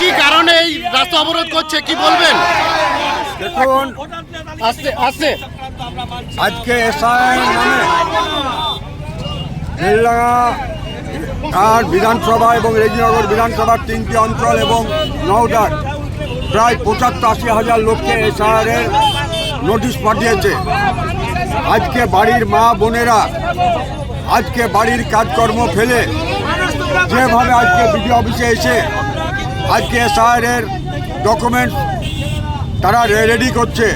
কি কারণে এই রাস্তা অবরোধ করছে, কি বলবেন? দেখুন আজকে এসআই আর বিধানসভা এবং রেজিনগর বিধানসভার তিনটি অঞ্চল এবং নওদার প্রায় পঁচাত্তর আশি হাজার লোককে এসআইয়ের নোটিশ পাঠিয়েছে। আজকে বাড়ির মা বোনেরা আজকে বাড়ির কাজকর্ম ফেলে যেভাবে আজকে বিডিও অফিসে এসে আজকে এসআইয়ের ডকুমেন্ট তারা রেডি করছে।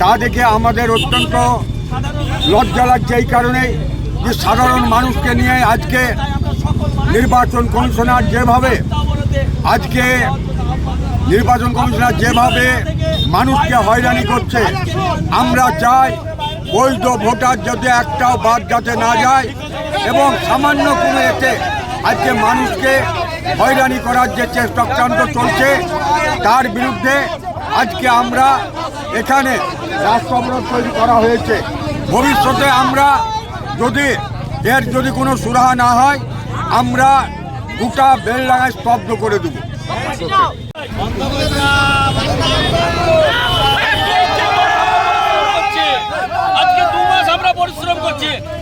তা দেখে আমাদের অত্যন্ত লজ্জা লাগছে এই কারণেই যে সাধারণ মানুষকে নিয়ে আজকে নির্বাচন কমিশনার যেভাবে আজকে নির্বাচন কমিশনার যেভাবে মানুষকে হয়রানি করছে, আমরা চাই বৈধ ভোটার যাতে একটাও বাদ যাতে না যায় এবং সামান্য কোনো এতে আজকে মানুষকে হয়রানি করার যে চক্রান্ত চলছে, তার বিরুদ্ধে আজকে আমরা এখানে অবরোধ তৈরি করা হয়েছে। ভবিষ্যতে আমরা যদি, এর যদি কোনো সুরাহা না হয়, আমরা গোটা বেলডাঙায় স্তব্ধ করে দেবো।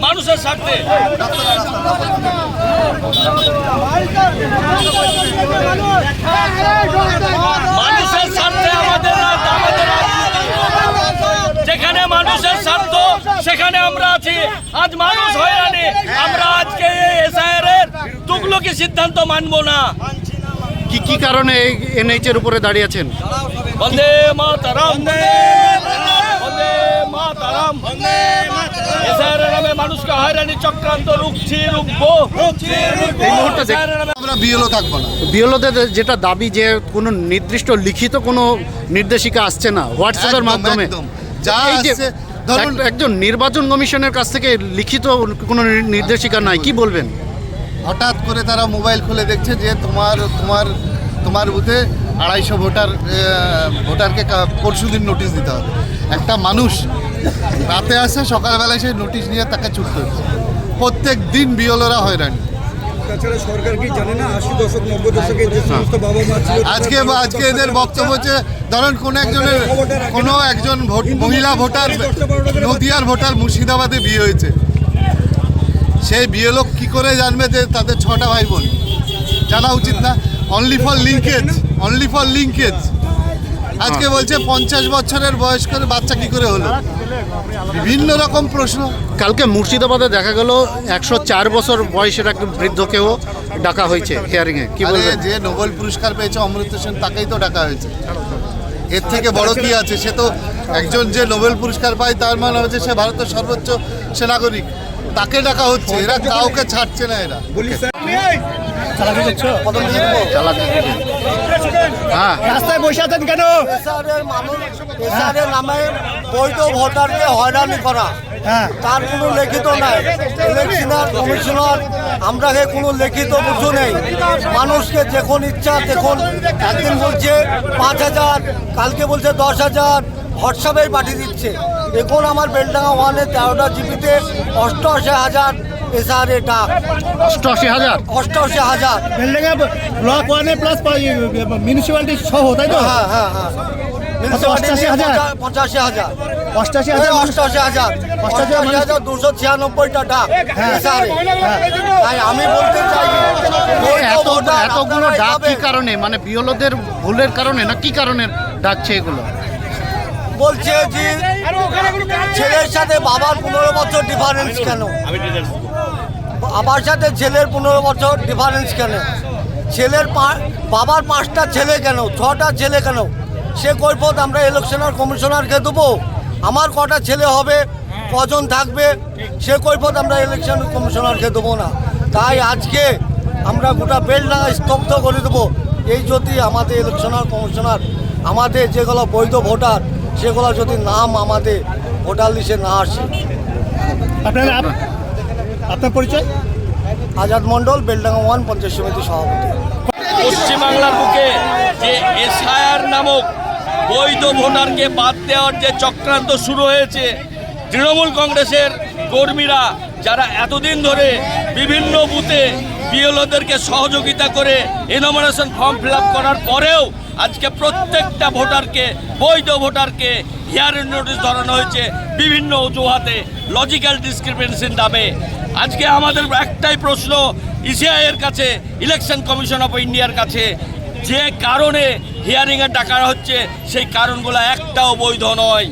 মানুষের স্বার্থে। মানুষের স্বার্থে আমাদের রাত- আমাদের রাজনীতি। যেখানে মানুষের স্বার্থ সেখানে আমরা আছি। আজ মানুষ হয়রানি। আমরা আজকে এই এসআইআর তুগলকি সিদ্ধান্ত মানবো না। কি কি কারণে এই এনএইচ এর উপরে দাঁড়িয়ে আছেন? বন্দে মাতারাম। বন্দে মাতারাম। এর নামে মানুষকে হয়রানি চক্রান্ত রুখছি রুখবো। আমরা বিএলও থাকব না। বিএলওদের যেটা দাবি যে কোনো নির্দিষ্ট লিখিত কোনো নির্দেশিকা আসছে না হোয়াটসঅ্যাপের মাধ্যমে। যা আসছে, ধরুন- এক- একজন নির্বাচন কমিশনের কাছ থেকে লিখিত কোনো নির্দেশিকা নাই কি বলবেন? হঠাৎ করে তারা মোবাইল খুলে দেখছে যে তোমার তোমার তোমার বুথে আড়াইশো ভোটার ভোটারকে পরশু দিন নোটিশ দিতে হবে। একটা মানুষ রাতে আসে সকালবেলায় সেই নোটিশ নিয়ে তাকে ছুটতে হচ্ছে। প্রত্যেক দিন বিএলওরা হয়রানি। তাছাড়া সরকার কি জানে না আশি দশক নব্বই দশকে যে সমস্ত বাবা মা ছিল আজকে আজকে এদের বক্তব্য হচ্ছে ধরেন কোনো একজনের কোনো একজন মহিলা ভোটার নদিয়ার ভোটার মুর্শিদাবাদে বিয়ে হয়েছে। সেই বিয়ে লোক কী করে জানবে যে তাদের ছটা ভাই বোন? জানা উচিত না। Only for linkage only for linkage আজকে বলছে পঞ্চাশ বছরের বয়স করে বাচ্চা কি করে হলো? বিভিন্ন রকম প্রশ্ন। কালকে মুর্শিদাবাদে দেখা গেল একশো চার বছর বয়সের এক বৃদ্ধকেও ডাকা হয়েছে হিয়ারিংয়ে কি বলবেন? যে নোবেল পুরস্কার পেয়েছে অমৃত সেন তাকেই তো ডাকা হয়েছে। এর থেকে বড় কি আছে? সে তো একজন যে নোবেল পুরস্কার পায় তার মানে হচ্ছে সে ভারতের সর্বোচ্চ সেনাগরিক। তাকে ডাকা হচ্ছে এরা কাউকে ছাড়ছে না এরা। হ্যাঁ। রাস্তায় বসে আছেন কেন? নামে বৈধ ভোটারকে হয়রানি করা। হ্যাঁ। তার কোনো লিখিত নাই। ইলেকশনার কমিশনার আমরাকে কোনো লিখিত বুঝু নেই। মানুষকে যখন ইচ্ছা তখন একদিন বলছে পাঁচ হাজার কালকে বলছে দশ হাজার। হোয়াটসঅ্যাপেই পাঠিয়ে দিচ্ছে। এখন আমার বেলডাঙ্গা ওয়ানে তেরোটা জিবিতে অষ্টআশি হাজার এসআরের ডাক। অষ্টআশি হাজার? অষ্টআশি হাজার। বেলডাঙ্গা ব্লক ওয়ানে প্লাস মিউনিসিপ্যালিটি সহ তাই তো? হ্যাঁ হ্যাঁ হ্যাঁ। অষ্টআশি হাজার? পঁচাশি হাজার। অষ্টাশি হাজার হাজার। অষ্টাশি হাজার দুশো ছিয়ানব্বইটা ডাক হ্যাঁ। এসআরে। তাই আমি বলতে চাই এতগুলো ডাক কি কারণে? মানে বিওলোদের ভুলের কারণে না কি কারণে ডাকছে এগুলো? বলছে যে ছেলের সাথে বাবার পনেরো বছর ডিফারেন্স কেন? বাবার সাথে ছেলের পনেরো বছর ডিফারেন্স কেন? ছেলের পা- বাবার পাঁচটা ছেলে কেন? ছটা ছেলে কেন? সে কৈফত আমরা ইলেকশনার কমিশনারকে দেবো। আমার কটা ছেলে হবে কজন থাকবে সে কৈফত আমরা ইলেকশন কমিশনারকে দেবো না। তাই আজকে আমরা গোটা বেলডাঙ্গা স্তব্ধ করে দেবো। এই যদি আমাদের ইলেকশনার কমিশনার আমাদের যেগুলো বৈধ ভোটার সেগুলো যদি নাম আমাদের ভোটার লিস্টে না আসে। আপনার আপনার পরিচয়? আজাদ মণ্ডল বেলডাঙ্গা ওয়ান পঞ্চায়েত সমিতি সভাপতি। পশ্চিমবাংলার বুকে যে এসআইআর নামক বৈধ ভোটারকে বাদ দেওয়ার যে চক্রান্ত শুরু হয়েছে তৃণমূল কংগ্রেসের কর্মীরা যারা এতদিন ধরে বিভিন্ন বুথে বিএলওদেরকে সহযোগিতা করে এনোমিনেশন ফর্ম ফিল আপ করার পরেও আজকে প্রত্যেকটা ভোটারকে, বৈধ ভোটারকে হিয়ারিং নোটিশ ধরানো হয়েছে বিভিন্ন অজুহাতে লজিক্যাল ডিসক্রিপেন্সির নামে আজকে আমাদের একটাই প্রশ্ন ইসিআই এর কাছে ইলেকশন কমিশন অফ ইন্ডিয়ার কাছে, যে কারণে হিয়ারিংয়ে ডাকা হচ্ছে, সেই কারণগুলো একটাও বৈধ নয়।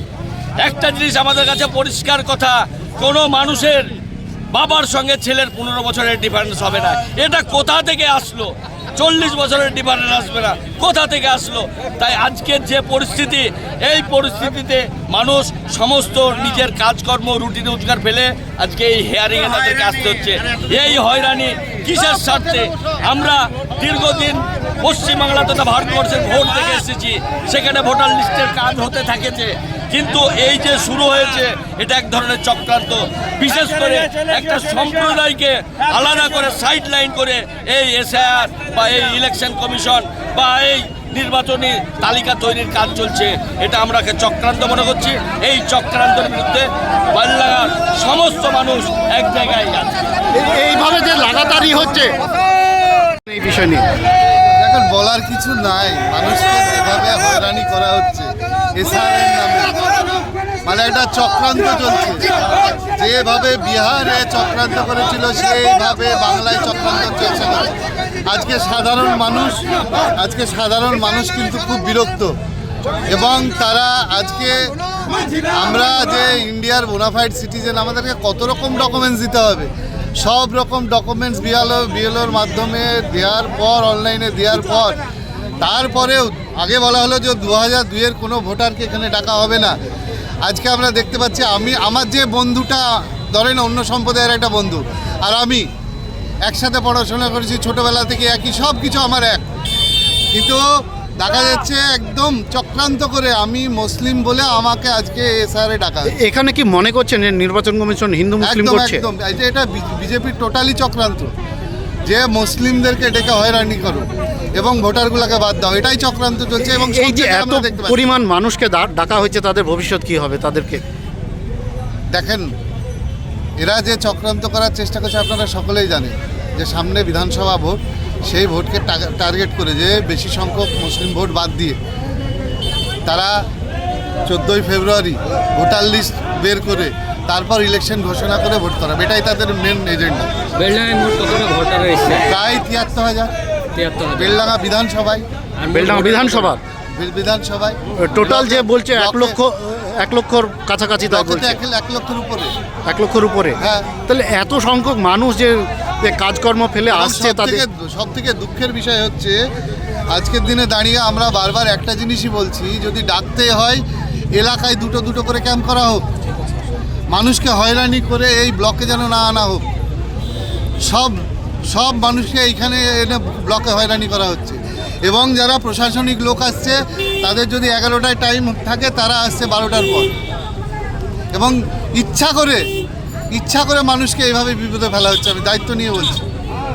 একটা জিনিস আমাদের কাছে পরিষ্কার কথা, কোনো মানুষের বাবার সঙ্গে ছেলের পনেরো বছরের ডিফারেন্স হবে না। এটা কোথা থেকে আসলো? চল্লিশ বছরের ডিপার্টমেন্ট আসবে না। কোথা থেকে আসলো? তাই আজকের যে পরিস্থিতি, এই পরিস্থিতিতে মানুষ সমস্ত নিজের কাজকর্ম রুটিন রোজগার ফেলে আজকে এই হেয়ারিংয়ে তাদেরকে আসতে হচ্ছে। এই হয়রানি কিসের স্বার্থে? আমরা দীর্ঘদিন পশ্চিমবাংলা তথা ভারতবর্ষের ভোট দেখে এসেছি। সেখানে ভোটার লিস্টের কাজ হতে থাকেছে। কিন্তু এই যে শুরু হয়েছে, এটা এক ধরনের চক্রান্ত। বিশেষ করে একটা সম্প্রদায়কে আলাদা করে সাইড লাইন করে এই এসআর বা এই ইলেকশন কমিশন বা এই নির্বাচনী তালিকা তৈরির কাজ চলছে। এটা আমরা চক্রান্ত মনে করছি। এই চক্রান্তের বিরুদ্ধে বাল্লাগার সমস্ত মানুষ এক জায়গায় আছে। এইভাবে যে লাগাতারই হচ্ছে, এই বিষয় নিয়ে। এখন বলার কিছু নাই। মানুষকে যেভাবে হয়রানি করা হচ্ছে এসআরের নামে। মানে একটা চক্রান্ত চলছে। যেভাবে বিহারে চক্রান্ত করেছিল, সেইভাবে বাংলায় চক্রান্ত চলছে। আজকে সাধারণ মানুষ, আজকে সাধারণ মানুষ কিন্তু খুব বিরক্ত। এবং তারা আজকে আমরা যে ইন্ডিয়ার বোনাফাইড সিটিজেন আমাদেরকে কত রকম ডকুমেন্টস দিতে হবে? সব রকম ডকুমেন্টস বিএলও বিএলওর মাধ্যমে দেওয়ার পর অনলাইনে দেওয়ার পর, তারপরেও আগে বলা হলো যে দু হাজার দুইয়ের কোনো ভোটারকে এখানে ডাকা হবে না। আজকে আমরা দেখতে পাচ্ছি, আমি, আমার যে বন্ধুটা, ধরেন অন্য সম্প্রদায়ের একটা বন্ধু, আর আমি একসাথে পড়াশোনা করেছি, ছোটোবেলা থেকে একই সব কিছু আমার এক। কিন্তু দেখা যাচ্ছে একদম চক্রান্ত করে আমি মুসলিম বলে আমাকে আজকে এসআরে ডাকা এখানে কি মনে করছেন নির্বাচন কমিশন হিন্দু মুসলিম করছে? একদম। এটা বিজেপির টোটালি চক্রান্ত। যে মুসলিমদেরকে ডেকে হয়রানি করো এবং ভোটারগুলোকে বাদ দাও এটাই চক্রান্ত চলছে এবং এই যে এত। পরিমাণ মানুষকে ডাকা হয়েছে তাদের ভবিষ্যৎ কি হবে তাদেরকে? দেখেন এরা যে চক্রান্ত করার চেষ্টা করছে আপনারা সকলেই জানেন যে সামনে বিধানসভা ভোট সেই ভোটকে টার্গেট করে যে বেশি সংখ্যক মুসলিম ভোট বাদ দিয়ে তারা চোদ্দোই ফেব্রুয়ারি ভোটার লিস্ট বের করে তারপর ইলেকশন ঘোষণা করে ভোট করা এটাই তাদের মেন এজেন্ডা বেলডাঙায় মোট কতটা ভোটার প্রায় তিয়াত্তর হাজার। তিয়াত্তর হাজার। বেলডাঙ্গা বিধানসভায়। আর মোট বেলডাঙ্গা ভোটার বিধানসভা বি- বিধানসভায়। টোটাল যে বলছে এক লক্ষ এক লক্ষর কাছাকাছি এক এক লক্ষের উপরে। এক লক্ষর উপরে? হ্যাঁ। তাহলে এত সংখ্যক মানুষ যে কাজকর্ম ফেলে আসছে তাদের সব থেকে দুঃখের বিষয় হচ্ছে আজকের দিনে দাঁড়িয়ে আমরা বারবার একটা জিনিসই বলছি যদি ডাকতে হয় এলাকায় দুটো দুটো করে ক্যাম্প করা হোক মানুষকে হয়রানি করে এই ব্লকে যেন না আনা হোক সব সব মানুষকে এইখানে এনে ব্লকে হয়রানি করা হচ্ছে। এবং যারা প্রশাসনিক লোক আসছে তাদের যদি এগারোটায় টাইম থাকে তারা আসছে বারোটার পর। এবং ইচ্ছা করে ইচ্ছা করে মানুষকে এইভাবে বিপদে ফেলা হচ্ছে আমি দায়িত্ব নিয়ে বলছি।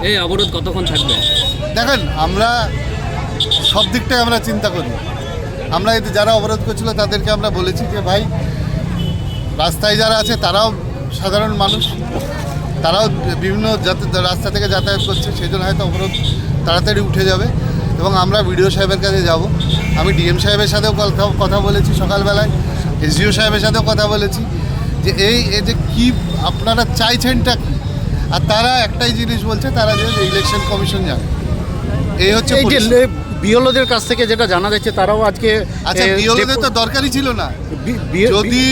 এই অবরোধ কতক্ষণ থাকবে? দেখেন আমরা সব দিকটাই আমরা চিন্তা করি। আমরা এতে যারা অবরোধ করছিল তাদেরকে আমরা বলেছি যে ভাই রাস্তায় যারা আছে তারাও সাধারণ মানুষ। তারাও বিভিন্ন যাতে- রাস্তা থেকে যাতায়াত করছে সেই জন্য হয়তো অবরোধ তাড়াতাড়ি উঠে যাবে। এবং আমরা বিডিও সাহেবের কাছে যাব। আমি ডিএম সাহেবের সাথেও কথা কথা বলেছি সকালবেলায় এসডিও সাহেবের সাথেও কথা বলেছি। যে এই এই যে কী আপনারা চাইছেনটা কি? আর তারা একটাই জিনিস বলছে তারা যে ইলেকশন কমিশন যাবে। এই হচ্ছে এই যে। বিওলোদের কাছ থেকে যেটা জানা যাচ্ছে তারাও আজকে আচ্ছা এ, বিওলোদের তো দরকারই ছিল না। যদি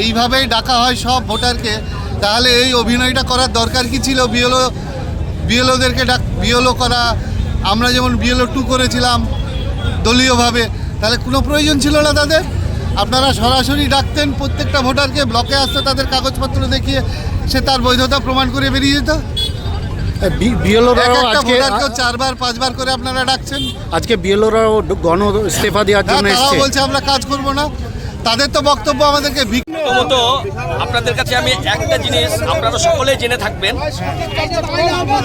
এইভাবেই ডাকা হয় সব ভোটারকে তাহলে এই অভিনয়টা করার দরকার কি ছিল? বিএলও বিএলওদেরকে ডাক বিএলও করা আমরা যেমন বিএলও টু করেছিলাম দলীয়ভাবে তাহলে কোনো প্রয়োজন ছিল না তাদের? আপনারা সরাসরি ডাকতেন প্রত্যেকটা ভোটারকে ব্লকে আসতে তাদের কাগজপত্র দেখিয়ে সে তার বৈধতা প্রমাণ করে বেরিয়ে যেত। চারবার পাঁচবার করে আপনারা ডাকছেন। আজকে বিএলওরাও গণ ইস্তফা দেওয়ার হ্যাঁ জন্য বলছে আমরা কাজ করব না। তাদের তো বক্তব্য আমাদেরকে আপনাদের কাছে আমি একটা জিনিস আপনারা সকলেই জেনে থাকবেন।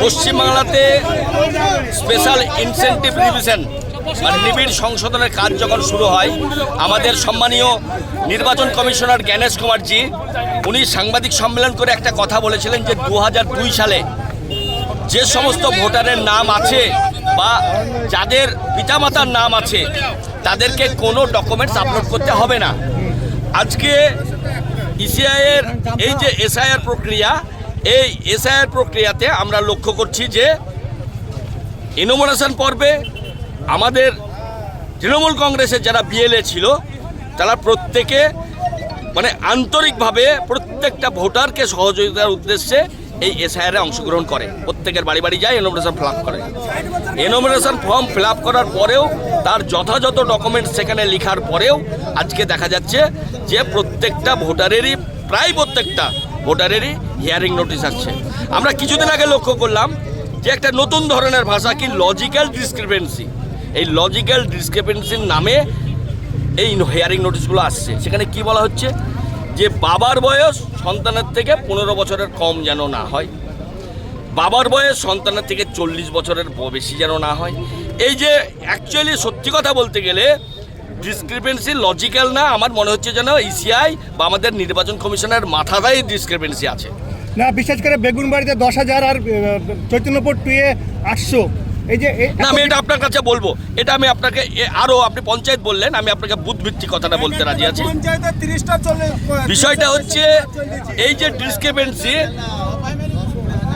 পশ্চিমবাংলাতে স্পেশাল ইনসেন্টিভ রিভিশন নিবিড় সংশোধনের কাজ যখন শুরু হয়, আমাদের সম্মানীয় নির্বাচন কমিশনার জ্ঞানেশ কুমারজি, উনি সাংবাদিক সম্মেলন করে একটা কথা বলেছিলেন যে দু হাজার দুই সালে যে সমস্ত ভোটারের নাম আছে বা যাদের পিতামাতার নাম আছে, তাদেরকে কোনো ডকুমেন্টস আপলোড করতে হবে না। আজকে ইসিআইয়ের এই যে এসআইআর প্রক্রিয়া, এই এসআইআর প্রক্রিয়াতে আমরা লক্ষ্য করছি যে ইনোমিনেশন পর্বে আমাদের তৃণমূল কংগ্রেসের যারা বিএলএ ছিল, তারা প্রত্যেকে মানে আন্তরিকভাবে প্রত্যেকটা ভোটারকে সহযোগিতার উদ্দেশ্যে এই এসআইআরে অংশগ্রহণ করে। প্রত্যেকের বাড়ি বাড়ি যায়, এনোমিনেশন ফিল করে। এনোমিনেশন ফর্ম ফিল করার পরেও, তার যথাযথ ডকুমেন্টস সেখানে লেখার পরেও আজকে দেখা যাচ্ছে যে প্রত্যেকটা ভোটারেরই, প্রায় প্রত্যেকটা ভোটারেরই হিয়ারিং নোটিশ আসছে। আমরা কিছুদিন আগে লক্ষ্য করলাম যে একটা নতুন ধরনের ভাষা কি? লজিক্যাল ডিসক্রিপেন্সি এই লজিক্যাল ডিসক্রিপেন্সির নামে এই হিয়ারিং নোটিশগুলো আসছে। সেখানে কি বলা হচ্ছে? যে বাবার বয়স সন্তানের থেকে পনেরো বছরের কম যেন না হয়। বাবার বয়স সন্তানের থেকে চল্লিশ বছরের বেশি যেন না হয়। এই যে অ্যাকচুয়ালি সত্যি কথা বলতে গেলে ডিসক্রিপেন্সি লজিক্যাল না, আমার মনে হচ্ছে যেন ইসিআই বা আমাদের নির্বাচন কমিশনের মাথাটাই ডিসক্রিপেন্সি আছে। না, বিশেষ করে বেগুনবাড়িতে দশ হাজার আর চৈতন্যপুর টুয়ে আটশো। এই যে এ- না আমি এটা আপনার কাছে বলব। এটা আমি আপনাকে আরও আপনি পঞ্চায়েত বললেন আমি আপনাকে বুথ ভিত্তিক কথাটা বলতে রাজি আছি। বিষয়টা হচ্ছে এই যে ডিসক্রিপেন্সি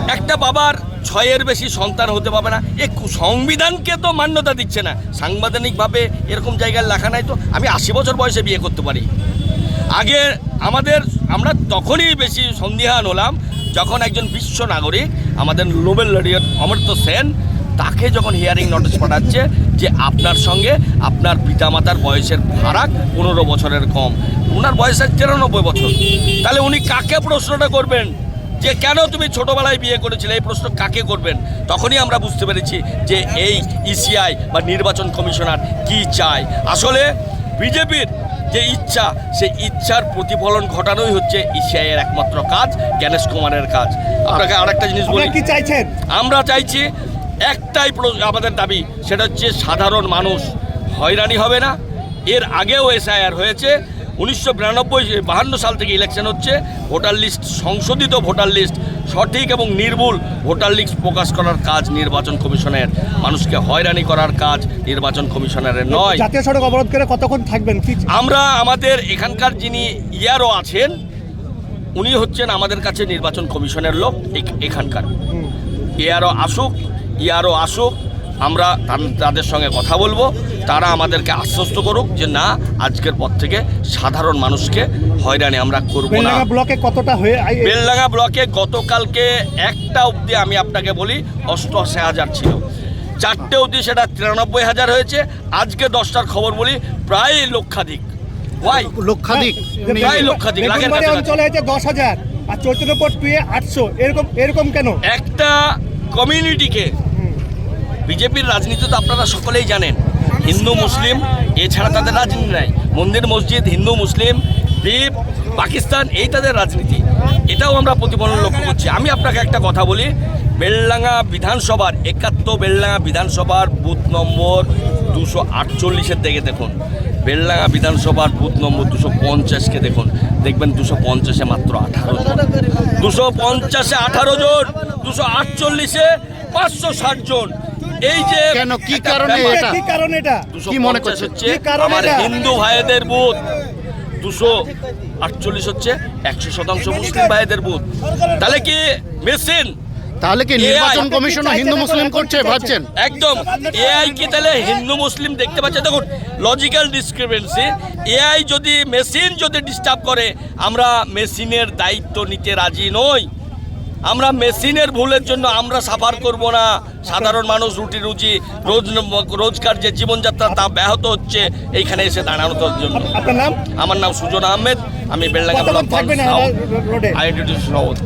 একটা বাবার ছয়ের বেশি সন্তান হতে পারবে না। এ সংবিধানকে তো মান্যতা দিচ্ছে না। সাংবিধানিকভাবে এরকম জায়গায় লেখা নাই তো। আমি আশি বছর বয়সে বিয়ে করতে পারি। আগে আমাদের আমরা তখনই বেশি সন্দিহান হলাম যখন একজন বিশ্ব নাগরিক আমাদের নোবেল লরিয়ট অমর্ত্য সেন তাকে যখন হিয়ারিং নোটিশ পাঠাচ্ছে যে আপনার সঙ্গে আপনার পিতামাতার বয়সের ফারাক পনেরো বছরের কম ওনার বয়স আছে তিরানব্বই বছর। তাহলে উনি কাকে প্রশ্নটা করবেন? যে কেন তুমি ছোটবেলায় বিয়ে করেছিলে? এই প্রশ্ন কাকে করবেন? তখনই আমরা বুঝতে পেরেছি যে এই ইসিআই বা নির্বাচন কমিশনার কি চায়। আসলে বিজেপির যে ইচ্ছা সেই ইচ্ছার প্রতিফলন ঘটানোই হচ্ছে ইসিআই এর একমাত্র কাজ জ্ঞানেশ কুমারের কাজ। আপনাকে আরেকটা জিনিস বলি। কি চাইছেন? আমরা চাইছি একটাই আমাদের দাবি সেটা হচ্ছে সাধারণ মানুষ হয়রানি হবে না। এর আগেও এসআইআর হয়েছে। উনিশশো বিরানব্বই বাহান্ন সাল থেকে ইলেকশন হচ্ছে। ভোটার লিস্ট সংশোধিত ভোটার লিস্ট সঠিক এবং নির্ভুল ভোটার লিস্ট প্রকাশ করার কাজ নির্বাচন কমিশনের। মানুষকে হয়রানি করার কাজ নির্বাচন কমিশনের নয়। জাতীয় সড়ক অবরোধ করে কতক্ষণ থাকবেন? আমরা আমাদের এখানকার যিনি ইয়ারও আছেন উনি হচ্ছেন আমাদের কাছে নির্বাচন কমিশনের লোক এখ- এখানকার। ইয়ারও আসুক ইয়ারও আসুক আমরা তাদের সঙ্গে কথা বলব তারা আমাদেরকে আশ্বস্ত করুক যে না আজকের পর থেকে সাধারণ মানুষকে হয়রানি আমরা করব না। ব্লকে কতটা হয়ে বেলডাঙ্গা ব্লকে গতকালকে একটা অবধি আমি আপনাকে বলি অষ্টআশি হাজার ছিল। চারটে অবধি সেটা তিরানব্বই হাজার হয়েছে। আজকে দশটার খবর বলি প্রায় লক্ষাধিক। ওয়াই লক্ষাধিক। প্রায় লক্ষাধিক, অঞ্চলে হয়েছে দশ হাজার আর চৈতন্যপুর টুয়ে আটশো এরকম এরকম কেন? একটা কমিউনিটিকে বিজেপির রাজনীতি তো আপনারা সকলেই জানেন। হিন্দু, মুসলিম, এছাড়া তাদের রাজনীতি নাই। মন্দির, মসজিদ, হিন্দু, মুসলিম, দ্বীপ, পাকিস্তান, এই তাদের রাজনীতি। এটাও আমরা প্রতিফলন লক্ষ্য করছি। আমি আপনাকে একটা কথা বলি। বেলডাঙ্গা বিধানসভার একাত্তর বেলডাঙ্গা বিধানসভার বুথ নম্বর দুশো আটচল্লিশের দিকে দেখুন। বেলডাঙ্গা বিধানসভার বুথ নম্বর দুশো পঞ্চাশকে দেখুন। দেখবেন দুশো পঞ্চাশে মাত্র আঠারো জন। দুশো পঞ্চাশে আঠারো জন দুশো আটচল্লিশে পাঁচশো ষাট জন। এই যে কেন? কি কারণে এটা? কি কারণ এটা? দুশো কি মনে? হচ্ছে আমার হিন্দু ভাইদের বুথ। দুশো আটচল্লিশ হচ্ছে একশো শতাংশ মুসলিম ভাইদের বুথ। তাহলে কি মেশিন? তাহলে কি নির্বাচন কমিশন হিন্দু মুসলিম করছে ভাবছেন? একদম। এআই কি তাহলে হিন্দু মুসলিম দেখতে পাচ্ছে? দেখুন লজিক্যাল ডিসক্রিপেন্সি এআই যদি মেশিন যদি ডিস্টার্ব করে আমরা মেশিনের দায়িত্ব নিতে রাজি নই। আমরা মেশিনের ভুলের জন্য আমরা সাফার করব না। সাধারণ মানুষ রুটি রুজি রোজ রোজকার যে জীবনযাত্রা তা ব্যাহত হচ্ছে এইখানে এসে দাঁড়ানোর জন্য। আপনার নাম? আমার নাম সুজন আহমেদ। আমি বেলডাঙ্গা কতক্ষণ ব্লক থাকবেন আইডেন্টি সাউথ